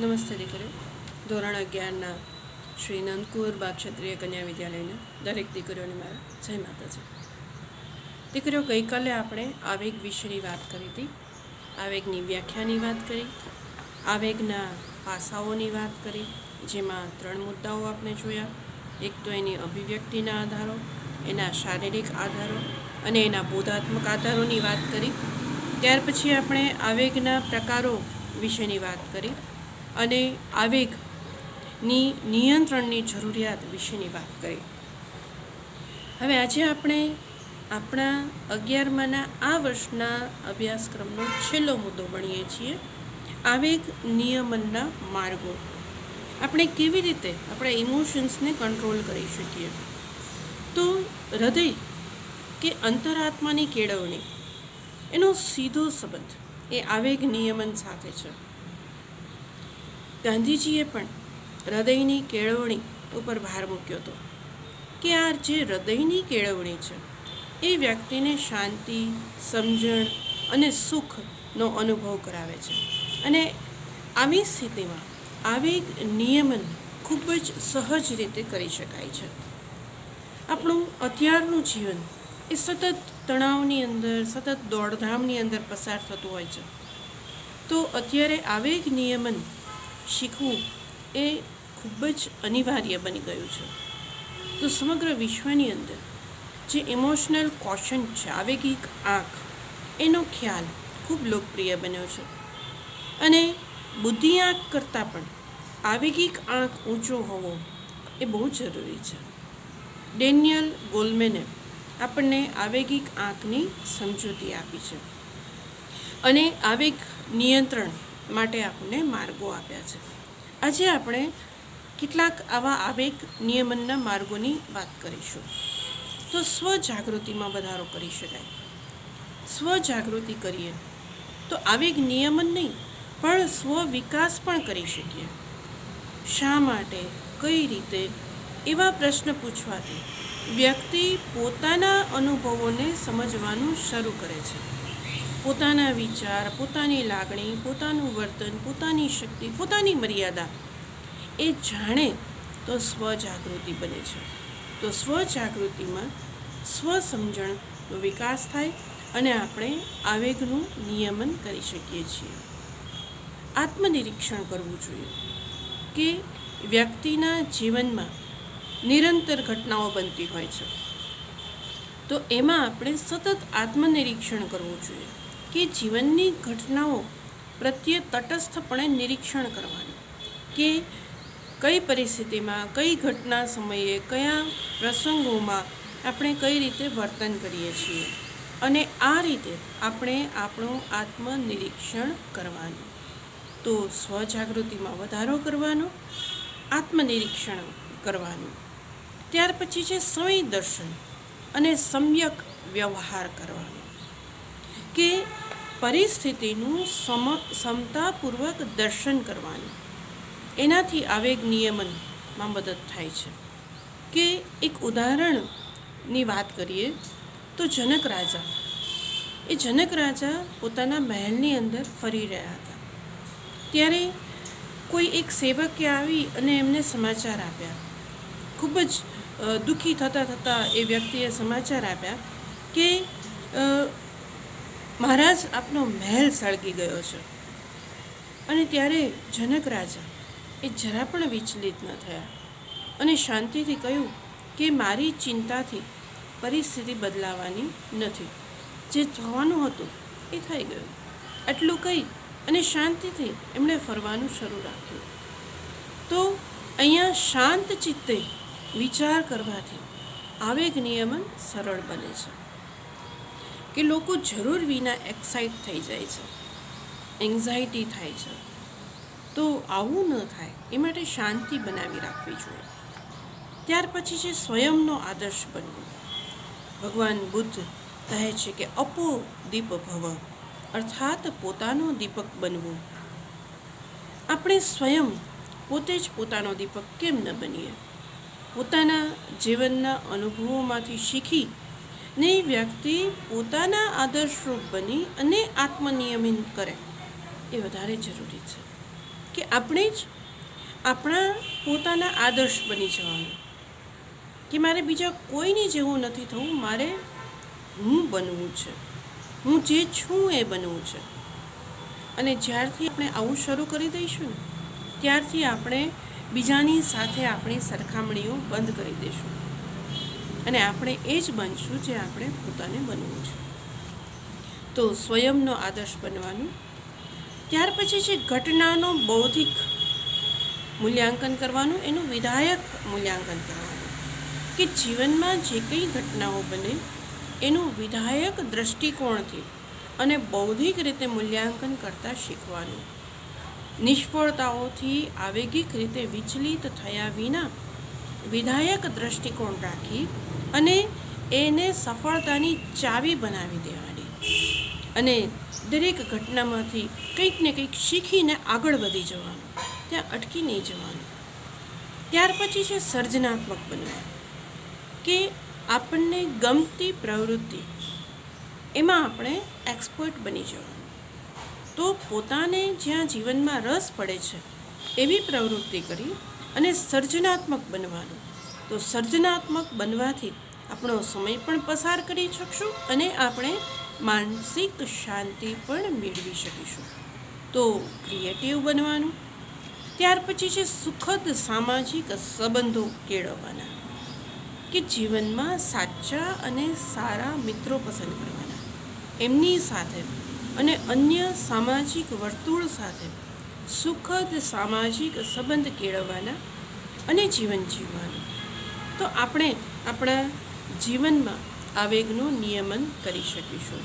નમસ્તે દીકરીઓ ધોરણ અગિયારના શ્રી નંદકુર બા ક્ષત્રિય કન્યા વિદ્યાલયના દરેક દીકરીઓને મારા જય માતાજી. દીકરીઓ, ગઈકાલે આપણે આવેગ વિશેની વાત કરી હતી. આવેગની વ્યાખ્યાની વાત કરી. આવેગના પાસાઓની વાત કરી. જેમાં ત્રણ મુદ્દાઓ આપણે જોયા. એક તો એની અભિવ્યક્તિના આધારો, એના શારીરિક આધારો અને એના બોધાત્મક આધારોની વાત કરી. ત્યાર પછી આપણે આવેગના પ્રકારો વિશેની વાત કરી. અને આવેગની નિયંત્રણની જરૂરિયાત વિશેની વાત કરી. હવે આજે આપણે આપણા અગિયારમાના આ વર્ષના અભ્યાસક્રમનો છેલ્લો મુદ્દો ભણીએ છીએ, આવેગ નિયમનના માર્ગો. આપણે કેવી રીતે આપણા ઇમોશન્સને કંટ્રોલ કરી શકીએ? તો હૃદય કે અંતરાત્માની કેળવણી, એનો સીધો સંબંધ એ આવેગ નિયમન સાથે છે. ગાંધીજીએ પણ હૃદયની કેળવણી ઉપર ભાર મૂક્યો હતો કે આ જે હૃદયની કેળવણી છે, એ વ્યક્તિને શાંતિ, સમજણ અને સુખનો અનુભવ કરાવે છે. અને આવી સ્થિતિમાં આવેગ નિયમન ખૂબ જ સહજ રીતે કરી શકાય છે. આપણું અત્યારનું જીવન એ સતત તણાવની અંદર, સતત દોડધામની અંદર પસાર થતું હોય છે. તો અત્યારે આવેગ નિયમન શીખવું એ ખૂબ જ અનિવાર્ય બની ગયું છે. તો સમગ્ર વિશ્વની અંદર જે ઇમોશનલ કોશન છે આવેગિક આંખ, એનો ખ્યાલ ખૂબ લોકપ્રિય બન્યો છે. અને બુદ્ધિ આંખ કરતાં પણ આવેગિક આંખ ઊંચો હોવો એ બહુ જરૂરી છે. ડેનિયલ ગોલમેને આપણને આવેગિક આંખની સમજૂતી આપી છે. અને આવેગ નિયંત્રણ માટે આપણને માર્ગો આપ્યા છે. આજે આપણે કેટલાક આવા આવેગ નિયમનના માર્ગોની વાત કરીશું. તો સ્વજાગૃતિમાં વધારો કરી શકાય. સ્વજાગૃતિ કરીએ તો આવેગ નિયમન નહીં, પણ સ્વ વિકાસ પણ કરી શકીએ. શા માટે, કઈ રીતે, એવા પ્રશ્ન પૂછવાથી વ્યક્તિ પોતાના અનુભવોને સમજવાનું શરૂ કરે છે. પોતાના વિચાર, પોતાની લાગણી, પોતાનું વર્તન, પોતાની શક્તિ, પોતાની મર્યાદા એ જાણે તો સ્વજાગૃતિ બને છે. તો સ્વજાગૃતિમાં સ્વસમજણનો વિકાસ થાય અને આપણે આવેગનું નિયમન કરી શકીએ છીએ. આત્મનિરીક્ષણ કરવું જોઈએ કે વ્યક્તિના જીવનમાં નિરંતર ઘટનાઓ બનતી હોય છે. તો એમાં આપણે સતત આત્મનિરીક્ષણ કરવું જોઈએ. કે જીવનની ઘટનાઓ પ્રત્યે તટસ્થપણે નિરીક્ષણ કરવાનું કે કઈ પરિસ્થિતિમાં, કઈ ઘટના સમયે, કયા પ્રસંગોમાં આપણે કઈ રીતે વર્તન કરીએ છીએ અને આ રીતે આપણે આપણું આત્મનિરીક્ષણ કરવાનું. તો સ્વજાગૃતિમાં વધારો કરવાનો, આત્મનિરીક્ષણ કરવાનું. ત્યાર પછી છે સમય દર્શન અને સમ્યક વ્યવહાર કરવાનો. કે પરિસ્થિતિનું સમ સમતાપૂર્વક દર્શન કરવાનું. એનાથી આવેગ નિયમનમાં મદદ થાય છે. કે એક ઉદાહરણની વાત કરીએ તો જનક રાજા. એ જનક રાજા પોતાના મહેલની અંદર ફરી રહ્યા હતા. ત્યારે કોઈ એક સેવકે આવી અને એમને સમાચાર આપ્યા. ખૂબ જ દુઃખી થતાં થતાં એ વ્યક્તિએ સમાચાર આપ્યા કે મહારાજ, આપનો મહેલ સળગી ગયો છે. અને ત્યારે જનક રાજા એ જરા પણ વિચલિત ન થયા અને શાંતિથી કહ્યું કે મારી ચિંતાથી પરિસ્થિતિ બદલાવાની નથી. જે થવાનું હતું એ થઈ ગયું. આટલું કહી અને શાંતિથી એમણે ફરવાનું શરૂ રાખ્યું. તો અહીંયા શાંત ચિત્તે વિચાર કરવાથી આવેગ નિયમન સરળ બને છે. કે લોકો જરૂર વિના એક્સાઇટ થઈ જાય છે. એન્ઝાયટી થાય છે. તો આવું ન થાય, એ માટે શાંતિ બનાવી રાખવી જોઈએ. ત્યાર પછી છે સ્વયંનો આદર્શ બનવો. ભગવાન બુદ્ધ કહે છે કે અપો દીપ ભવ, અર્થાત પોતાનો દીપક બનવું. આપણે સ્વયં પોતે જ પોતાનો દીપક કેમ ન બનીએ? પોતાના જીવનના અનુભવોમાંથી શીખી ને વ્યક્તિ પોતાના આદર્શરૂપ બની અને આત્મનિયમિત કરે. એ વધારે જરૂરી છે કે આપણે જ આપણા પોતાના આદર્શ બની જવાનું. કે મારે બીજા કોઈની જેવું નથી થવું, મારે હું બનવું છે. હું જે છું એ બનવું છે. અને જ્યારથી આપણે આવું શરૂ કરી દઈશું ને, ત્યારથી આપણે બીજાની સાથે આપણી સરખામણીઓ બંધ કરી દઈશું. અને આપણે એ જ બનશું જે આપણે પોતાને બનવું છે. તો સ્વયંનો આદર્શ બનવાનું. ત્યાર પછી છે ઘટનાનો બૌદ્ધિક મૂલ્યાંકન કરવાનું, એનું વિધાયક મૂલ્યાંકન કરવાનું. કે જીવનમાં જે કંઈ ઘટનાઓ બને, એનું વિધાયક દૃષ્ટિકોણથી અને બૌદ્ધિક રીતે મૂલ્યાંકન કરતાં શીખવાનું. નિષ્ફળતાઓથી આવેગિક રીતે વિચલિત થયા વિના વિધાયક દૃષ્ટિકોણ રાખી અને એને સફળતાની ચાવી બનાવી દેવાની. અને દરેક ઘટનામાંથી કંઈક ને કંઈક શીખીને આગળ વધી જવાનું, ત્યાં અટકી નહીં જવાનું. ત્યાર પછી છે સર્જનાત્મક બનવાનું કે આપણને ગમતી પ્રવૃત્તિ, એમાં આપણે એક્સપર્ટ બની જવાનું. તો પોતાને જ્યાં જીવનમાં રસ પડે છે, એવી પ્રવૃત્તિ કરી અને સર્જનાત્મક બનવાનું. તો સર્જનાત્મક બનવાથી આપણો સમય પણ પસાર કરી શકશું અને આપણે માનસિક શાંતિ પણ મેળવી શકીશું. તો ક્રિએટિવ બનવાનું, ત્યાર પછી છે સુખદ સામાજિક સંબંધો કેળવવાના, કે જીવનમાં સાચા અને સારા મિત્રો પસંદ કરવાના. એમની સાથે અને અન્ય સામાજિક વર્તુળ સાથે સુખદ સામાજિક સંબંધ કેળવવાના અને જીવન જીવવાનું. તો આપણે આપણા જીવનમાં આવેગનું નિયમન કરી શકીશું.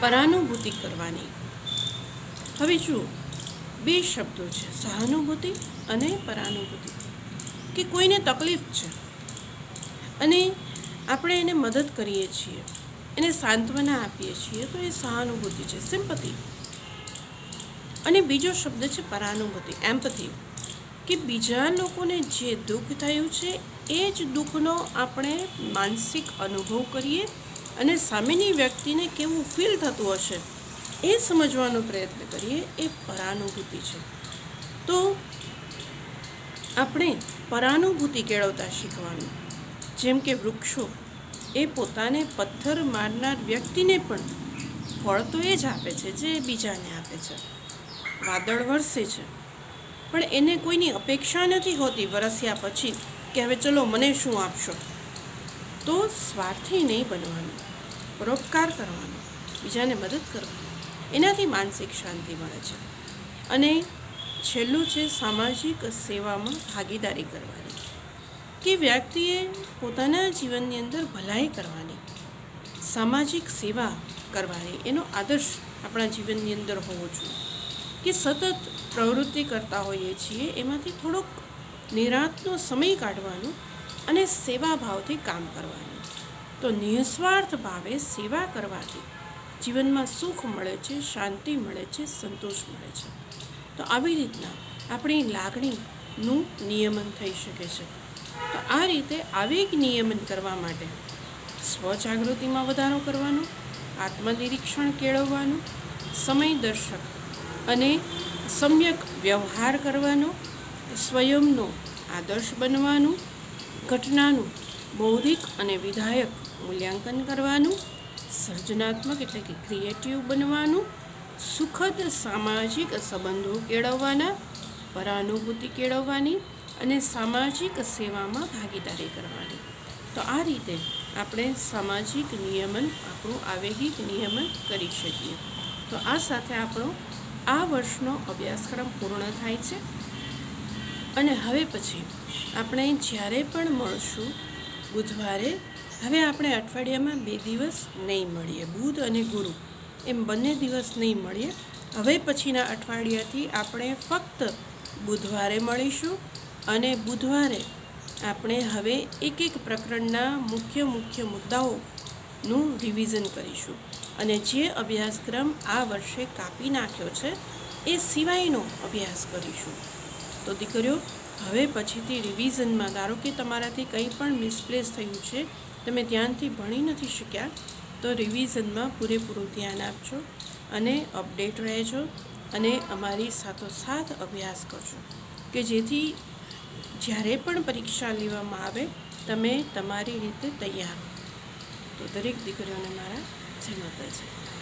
પરાનુભૂતિ કરવાની. હવે જુઓ, બે શબ્દો છે, સહાનુભૂતિ અને પરાનુભૂતિ, કે કોઈને તકલીફ છે. અને આપણે એને મદદ કરીએ છીએ, એને સાંત્વના આપીએ છીએ, તો એ સહાનુભૂતિ છે, સિમ્પથી. અને બીજો શબ્દ છે, પરાનુભૂતિ, એમ્પથી. કે બીજા લોકોને જે દુઃખ થયું છે, એ જ દુઃખનો આપણે માનસિક અનુભવ કરીએ અને સામેની વ્યક્તિને કેવું ફીલ થતું હશે એ સમજવાનો પ્રયત્ન કરીએ, એ પરાનુભૂતિ છે. તો આપણે પરાનુભૂતિ કેળવતા શીખવાનું. જેમ કે વૃક્ષો, એ પોતાને પથ્થર મારનાર વ્યક્તિને પણ ફળ તો એ જ આપે છે જે બીજાને આપે છે. વાદળ વરસે છે. પણ એને કોઈની અપેક્ષા નથી હોતી વરસ્યા પછી કે હવે ચલો મને શું આપશો? તો સ્વાર્થી નહીં બનવાનું, પરોપકાર કરવાનો, બીજાને મદદ કરવાની. એનાથી માનસિક શાંતિ મળે છે. અને છેલ્લું છે સામાજિક સેવામાં ભાગીદારી કરવાની, કે વ્યક્તિએ પોતાના જીવનની અંદર ભલાઈ કરવાની. સામાજિક સેવા કરવાની, એનો આદર્શ આપણા જીવનની અંદર હોવો જોઈએ. કે સતત પ્રવૃત્તિ કરતા હોઈએ છીએ, એમાંથી થોડોક નિરાંતનો સમય કાઢવાનો અને સેવા ભાવથી કામ કરવાનું. તો નિઃસ્વાર્થ ભાવે સેવા કરવાથી જીવનમાં સુખ મળે છે, શાંતિ મળે છે, સંતોષ મળે છે. તો આવી રીતના આપણી લાગણીનું નિયમન થઈ શકે છે. તો આ રીતે આવેગ નિયમન કરવા માટે સ્વજાગૃતિમાં વધારો કરવાનો, આત્મનિરીક્ષણ કેળવવાનું સમયદર્શક અને સમ્યક વ્યવહાર કરવાનો, સ્વયંનો આદર્શ બનવાનું, ઘટનાનું બૌદ્ધિક અને વિધાયક મૂલ્યાંકન કરવાનું, સર્જનાત્મક એટલે કે ક્રિએટિવ બનવાનું, સુખદ સામાજિક સંબંધો કેળવવાના, પરાનુભૂતિ કેળવવાની અને સામાજિક સેવામાં ભાગીદારી કરવાની. તો આ રીતે આપણે સામાજિક નિયમન, આપણું આવેગિક નિયમન કરી શકીએ. તો આ સાથે આપણો આ વર્ષનો અભ્યાસક્રમ પૂર્ણ થાય છે. અને હવે પછી આપણે જ્યારે પણ મળશું, બુધવારે હવે આપણે અઠવાડિયામાં બે દિવસ નહીં મળીએ, બુધ અને ગુરુ. એમ બંને દિવસ નહીં મળીએ. હવે પછીના અઠવાડિયાથી આપણે ફક્ત બુધવારે મળીશું અને બુધવારે આપણે હવે એક એક પ્રકરણના મુખ્ય મુખ્ય મુદ્દાઓનું રિવિઝન કરીશું. અને જે અભ્યાસક્રમ આ વર્ષે કાપી નાખ્યો છે, એ સિવાયનો અભ્યાસ કરીશું. તો દીકરીઓ, હવે પછીથી રિવિઝનમાં ધારો કે તમારાથી કંઈ પણ મિસપ્લેસ થયું છે, તમે ધ્યાનથી ભણી નથી શક્યા, તો રિવિઝનમાં પૂરેપૂરું ધ્યાન આપજો અને અપડેટ રહેજો અને અમારી સાથોસાથ અભ્યાસ કરજો. કે જેથી જ્યારે પણ પરીક્ષા લેવામાં આવે, તમે તમારી રીતે તૈયાર તો દરેક દીકરીઓને મારા જય માતાજી